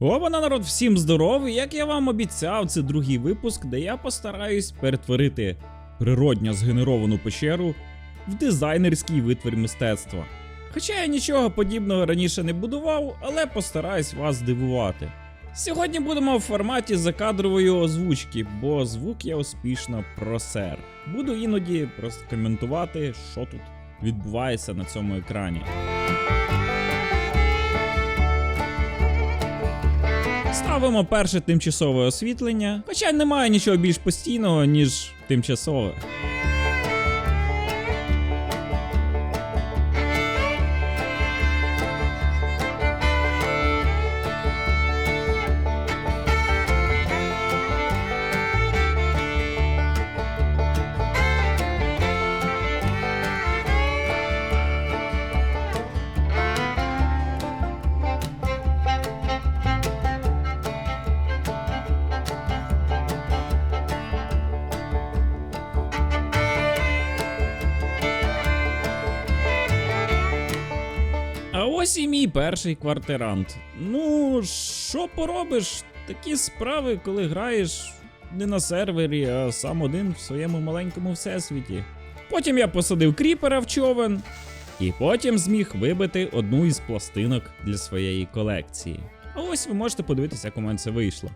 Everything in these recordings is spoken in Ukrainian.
Обана народ, всім здоровий! Як я вам обіцяв, це другий випуск, де я постараюсь перетворити природньо згенеровану печеру в дизайнерський витвір мистецтва. Хоча я нічого подібного раніше не будував, але постараюсь вас здивувати. Сьогодні будемо в форматі закадрової озвучки, бо звук я успішно просер. Буду іноді просто коментувати, що тут відбувається на цьому екрані. Ставимо перше тимчасове освітлення, хоча немає нічого більш постійного, ніж тимчасове. Ось і мій перший квартирант. Ну, що поробиш? Такі справи, коли граєш не на сервері, а сам один в своєму маленькому всесвіті. Потім я посадив кріпера в човен, і потім зміг вибити одну із пластинок для своєї колекції. А ось ви можете подивитися, як у мене це вийшло.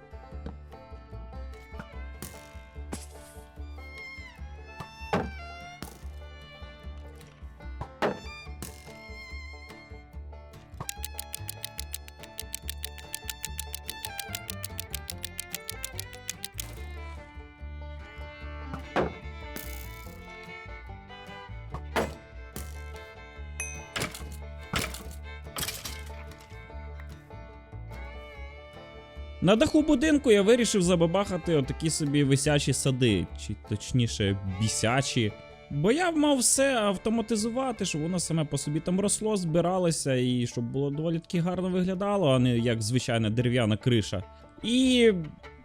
На даху будинку я вирішив забабахати отакі собі висячі сади, чи точніше бісячі. Бо я мав все автоматизувати, щоб воно саме по собі там росло, збиралося, і щоб було доволі таки гарно виглядало, а не як звичайна дерев'яна криша. І.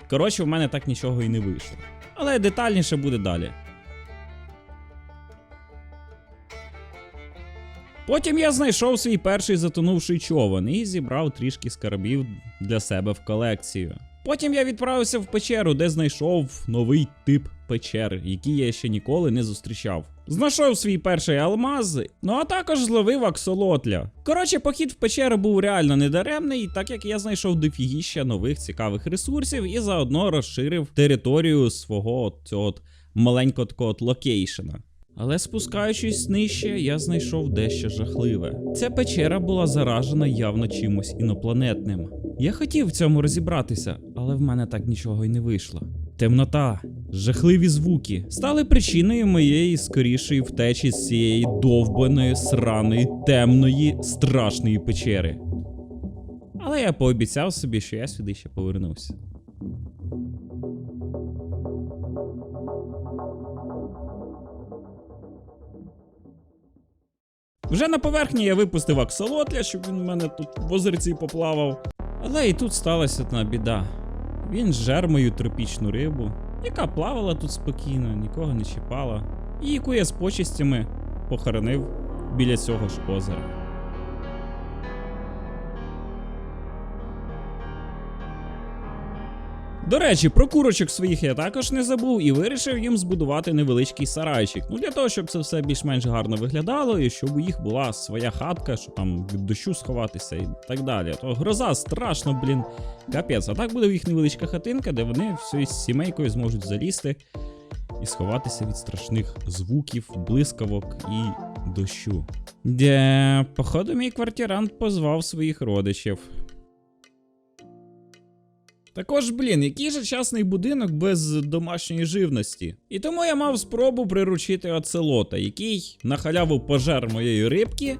Коротше, в мене так нічого і не вийшло. Але детальніше буде далі. Потім я знайшов свій перший затонувший човен і зібрав трішки скарбів для себе в колекцію. Потім я відправився в печеру, де знайшов новий тип печер, який я ще ніколи не зустрічав. Знайшов свій перший алмаз, ну а також зловив аксолотля. Коротше, похід в печеру був реально недаремний, так як я знайшов дофігіща нових цікавих ресурсів і заодно розширив територію свого цього маленького такого локейшена. Але спускаючись нижче, я знайшов дещо жахливе. Ця печера була заражена явно чимось інопланетним. Я хотів в цьому розібратися, але в мене так нічого й не вийшло. Темнота, жахливі звуки стали причиною моєї скорішої втечі з цієї довбаної, сраної, темної, страшної печери. Але я пообіцяв собі, що я сюди ще повернуся. Вже на поверхні я випустив аксолотля, щоб він у мене тут в озерці поплавав. Але і тут сталася одна біда. Він жер мою тропічну рибу, яка плавала тут спокійно, нікого не чіпала, і яку я з почистями похоронив біля цього ж озера. До речі, про курочок своїх я також не забув і вирішив їм збудувати невеличкий сарайчик. Ну для того, щоб це все більш-менш гарно виглядало, і щоб у їх була своя хатка, щоб там від дощу сховатися і так далі. То гроза страшно, блін, капець. А так буде в їх невеличка хатинка, де вони всією сімейкою зможуть залізти і сховатися від страшних звуків, блискавок і дощу. Де, походу, мій квартирант позвав своїх родичів. Також, блін, який же частний будинок без домашньої живності. І тому я мав спробу приручити оцелота, який на халяву пожер моєї рибки,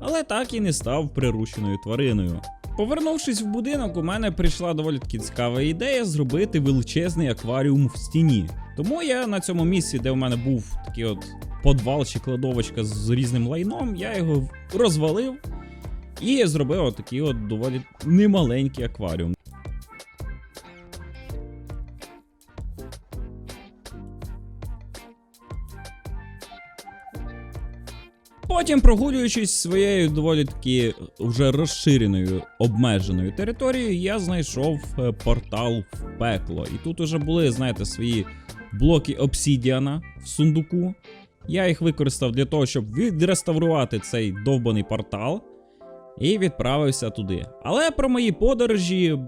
але так і не став прирученою твариною. Повернувшись в будинок, у мене прийшла доволі таки цікава ідея зробити величезний акваріум в стіні. Тому я на цьому місці, де у мене був такий от подвал чи кладовочка з різним лайном, я його розвалив і зробив отакий от доволі немаленький акваріум. Потім, прогулюючись своєю доволі таки вже розширеною обмеженою територією, я знайшов е, портал в пекло. І тут уже були, знаєте, свої блоки обсідіана в сундуку. Я їх використав для того, щоб відреставрувати цей довбаний портал. І відправився туди. Але про мої подорожі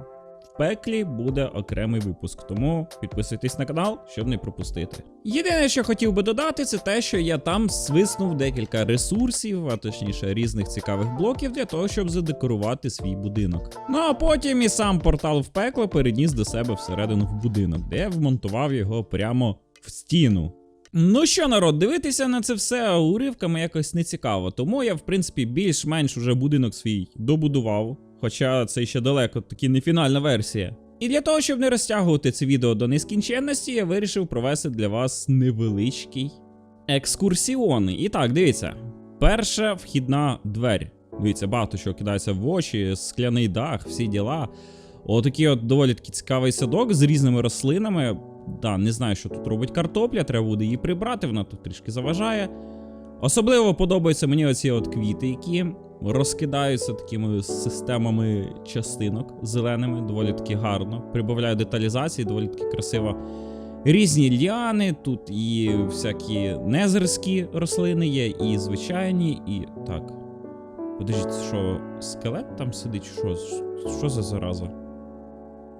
пеклі буде окремий випуск, тому підписуйтесь на канал, щоб не пропустити. Єдине, що хотів би додати, це те, що я там свиснув декілька ресурсів, а точніше різних цікавих блоків для того, щоб задекорувати свій будинок. Ну а потім і сам портал в пекло переніс до себе всередину в будинок, де я вмонтував його прямо в стіну. Ну що, народ, дивитися на це все уривками якось не цікаво. Тому я, в принципі, більш-менш уже будинок свій добудував. Хоча це ще далеко таки не фінальна версія. І для того, щоб не розтягувати це відео до нескінченності, я вирішив провести для вас невеличкий екскурсіон. І так, дивіться. Перша вхідна двері. Дивіться, багато що кидається в очі, скляний дах, всі діла. Отакий от доволі таки цікавий садок з різними рослинами. Да, не знаю, що тут робить картопля, треба буде її прибрати, вона тут трішки заважає. Особливо подобаються мені оці от квіти, які розкидаються такими системами частинок зеленими, доволі таки гарно. Прибавляю деталізації, доволі таки красиво. Різні ліани, тут і всякі незерські рослини є, і звичайні, і. Так. Подождіть, що скелет там сидить? Що, що за зараза?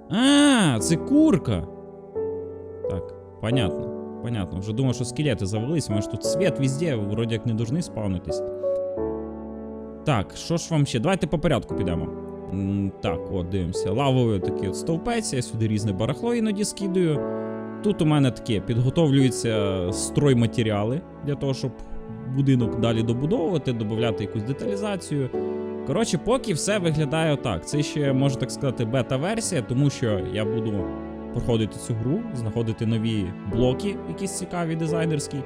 А, це курка. Так, понятно. Понятно. Вже думав, що скелети завелись, може тут світ везде, вроді як не должны спавнитись. Так, що ж вам ще? Давайте по порядку підемо. Так, от, дивимося. Лавовий такий от стовпець, я сюди різне барахло іноді скидаю. Тут у мене таке підготовлюються стройматеріали для того, щоб будинок далі добудовувати, додати якусь деталізацію. Коротше, поки все виглядає отак. Це ще, можна так сказати, бета-версія, тому що я буду проходити цю гру, знаходити нові блоки, якісь цікаві дизайнерські.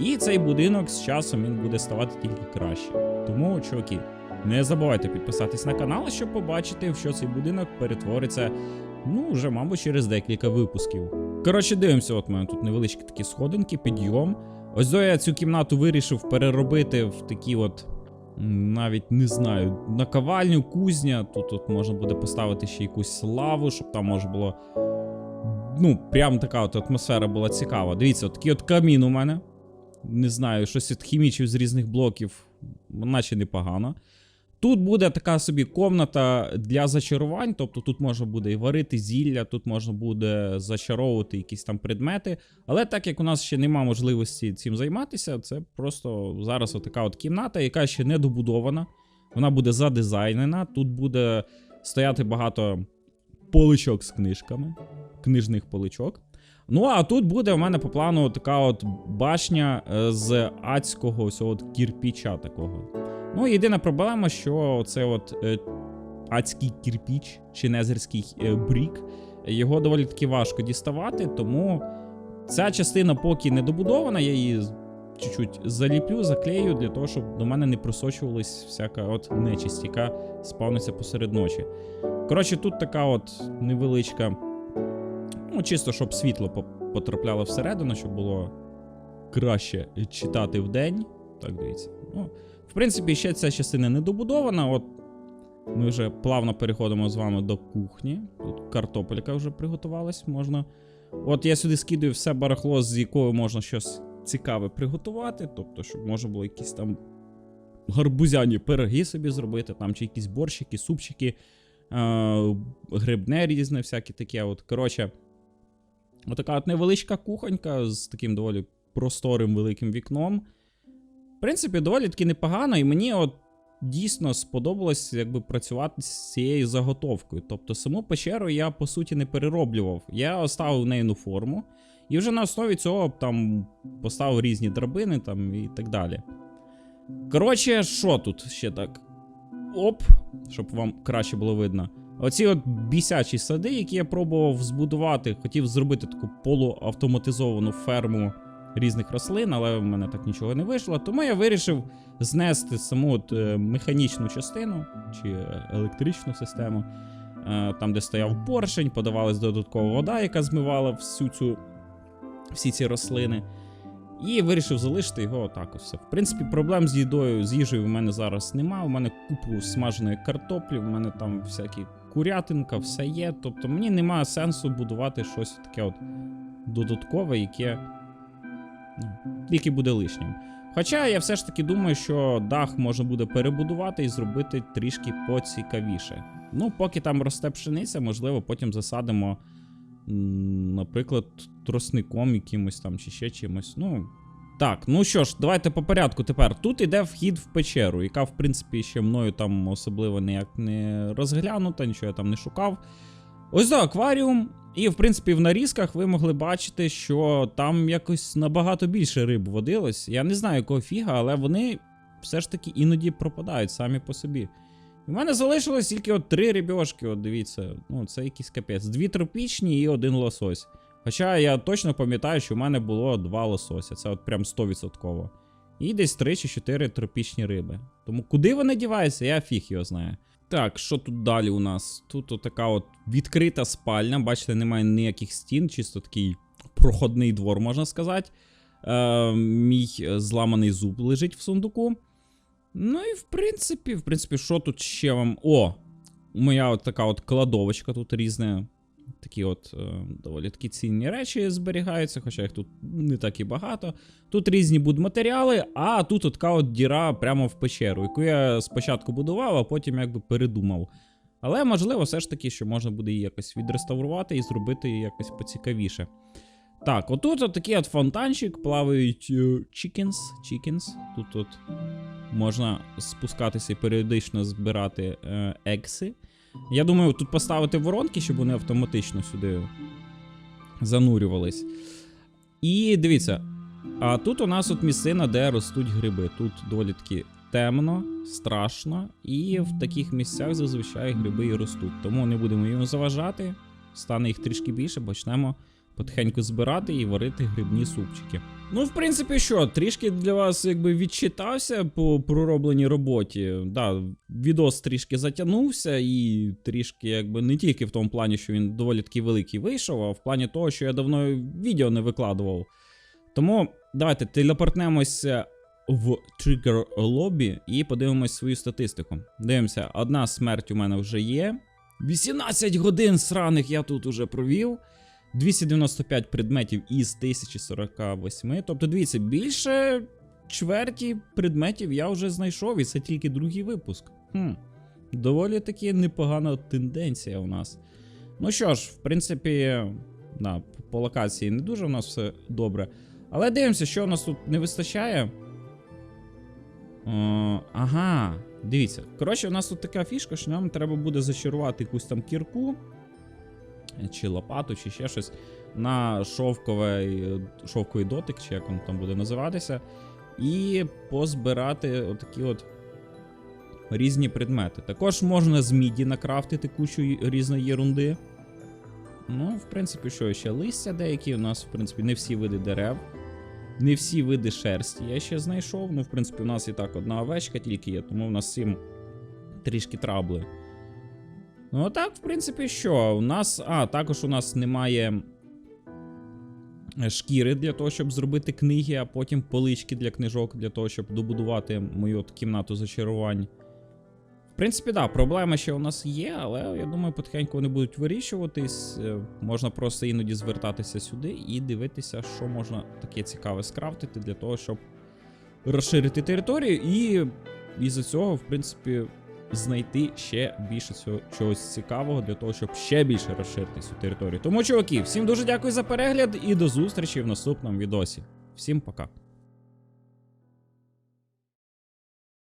І цей будинок з часом він буде ставати тільки краще. Тому, чуваки, не забувайте підписатись на канал, щоб побачити, в що цей будинок перетвориться, ну, вже, мабуть, через декілька випусків. Коротше, дивимося, от у мене тут невеличкі такі сходинки, підйом. Ось я цю кімнату вирішив переробити в такі от. Навіть не знаю, наковальню, кузня. Тут от можна буде поставити ще якусь лаву, щоб там можна було. Ну, прям така от атмосфера була цікава. Дивіться, от такий от камін у мене. Не знаю, щось от хімічів з різних блоків, наче непогано. Тут буде така собі комната для зачарувань, тобто тут можна буде і варити зілля, тут можна буде зачаровувати якісь там предмети. Але так як у нас ще нема можливості цим займатися, це просто зараз отака от кімната, яка ще не добудована. Вона буде задизайнена. Тут буде стояти багато поличок з книжками, книжних поличок. Ну, а тут буде у мене по плану така от башня е, з адського всього от кірпіча такого. Ну, єдина проблема, що це от е, адський кірпіч чи незерський е, брік, його доволі таки важко діставати, тому ця частина поки не добудована, я її чуть-чуть заліплю, заклею для того, щоб до мене не просочувалась всяка от нечисть, яка спавниться посеред ночі. Коротше, тут така от невеличка. Ну, чисто, щоб світло потрапляло всередину, щоб було краще читати вдень. Так, дивіться. Ну, в принципі, ще ця частина не добудована. От ми вже плавно переходимо з вами до кухні. Тут картопелька вже приготувалась, можна. От я сюди скидаю все барахло, з якого можна щось цікаве приготувати. Тобто, щоб можна було якісь там гарбузяні пироги собі зробити, там, чи якісь борщики, супчики, грибне різне, всяке таке. От, коротше, отака от невеличка кухонька з таким доволі просторим великим вікном. В принципі, доволі таки непогано, і мені от дійсно сподобалось якби працювати з цією заготовкою. Тобто саму печеру я по суті не перероблював. Я оставив нейну форму, і вже на основі цього там поставив різні драбини там і так далі. Коротше, що тут ще так? Оп, щоб вам краще було видно. Оці от бісячі сади, які я пробував збудувати, хотів зробити таку полуавтоматизовану ферму різних рослин, але в мене так нічого не вийшло. Тому я вирішив знести саму от, е, механічну частину чи е, електричну систему. Е, Там, де стояв поршень, подавалась додаткова вода, яка змивала всю цю, всі ці рослини. І вирішив залишити його отак ось. В принципі, проблем з їдою, з їжею в мене зараз нема. У мене купу смаженої картоплі, в мене там всякі курятинка, все є. Тобто мені немає сенсу будувати щось таке от додаткове, яке, ну, буде лишнім. Хоча я все ж таки думаю, що дах можна буде перебудувати і зробити трішки поцікавіше. Ну, поки там росте пшениця, можливо, потім засадимо, наприклад, тросником якимось там чи ще чимось. Ну. Так, ну що ж, давайте по порядку тепер. Тут іде вхід в печеру, яка, в принципі, ще мною там особливо ніяк не розглянута, нічого я там не шукав. Ось да, акваріум. І, в принципі, в нарізках ви могли бачити, що там якось набагато більше риб водилось. Я не знаю, якого фіга, але вони все ж таки іноді пропадають самі по собі. У мене залишилось тільки от три рибьошки, от дивіться. Ну, це якийсь капець. Дві тропічні і один лосось. Хоча я точно пам'ятаю, що в мене було два лосося. Це от прям 100%. І десь 3 чи 4 тропічні риби. Тому куди вони діваються, я фіг його знаю. Так, що тут далі у нас? Тут така от відкрита спальня. Бачите, немає ніяких стін, чисто такий проходний двор, можна сказати. Е, мій зламаний зуб лежить в сундуку. Ну і в принципі, в принципі, що тут ще вам. О! Моя от така от кладовочка тут різне. Такі от е, доволі такі цінні речі зберігаються, хоча їх тут не так і багато. Тут різні будматеріали, а тут от така от діра прямо в печеру, яку я спочатку будував, а потім якби передумав. Але можливо, все ж таки, що можна буде її якось відреставрувати і зробити її якось поцікавіше. Так, отут от такий от фонтанчик, плавають е, chickens, chickens. Тут от можна спускатися і періодично збирати е, екси. Я думаю, тут поставити воронки, щоб вони автоматично сюди занурювались. І дивіться, а тут у нас от місцина, де ростуть гриби. Тут доволі таки темно, страшно, і в таких місцях зазвичай гриби і ростуть. Тому не будемо їм заважати. Стане їх трішки більше, почнемо потихеньку збирати і варити грибні супчики. Ну, в принципі, що, трішки для вас якби відчитався по проробленій роботі. Да, відос трішки затягнувся, і трішки, якби не тільки в тому плані, що він доволі таки великий вийшов, а в плані того, що я давно відео не викладував. Тому давайте телепортнемося в Trigger Lobby і подивимось свою статистику. Дивимося, одна смерть у мене вже є. 18 годин сраних я тут уже провів. 295 предметів із 1048. Тобто, дивіться, більше чверті предметів я вже знайшов, і це тільки другий випуск. Хм, Доволі таки непогана тенденція у нас. Ну що ж, в принципі, да, по локації не дуже у нас все добре. Але дивимося, що у нас тут не вистачає. О, ага, дивіться. Коротше, у нас тут така фішка, що нам треба буде зачарувати якусь там кірку чи лопату, чи ще щось на шовковий, шовковий дотик, чи як він там буде називатися, і позбирати отакі от різні предмети. Також можна з міді накрафтити кучу різної єрунди. Ну, в принципі, що ще листя деякі. У нас, в принципі, не всі види дерев, не всі види шерсті я ще знайшов. Ну, в принципі, у нас і так одна овечка тільки є, тому в нас всім трішки трабли. Ну, а так, в принципі, що? У нас. А, також у нас немає е, шкіри для того, щоб зробити книги, а потім полички для книжок, для того, щоб добудувати мою кімнату зачарувань. В принципі, да, проблема ще у нас є, але я думаю, потихеньку вони будуть вирішуватись. Е, Можна просто іноді звертатися сюди і дивитися, що можна таке цікаве скрафтити для того, щоб розширити територію. І із-за цього, в принципі, знайти ще більше цього чогось цікавого для того, щоб ще більше розширити цю територію. Тому, чуваки, всім дуже дякую за перегляд і до зустрічі в наступному відосі. Всім пока.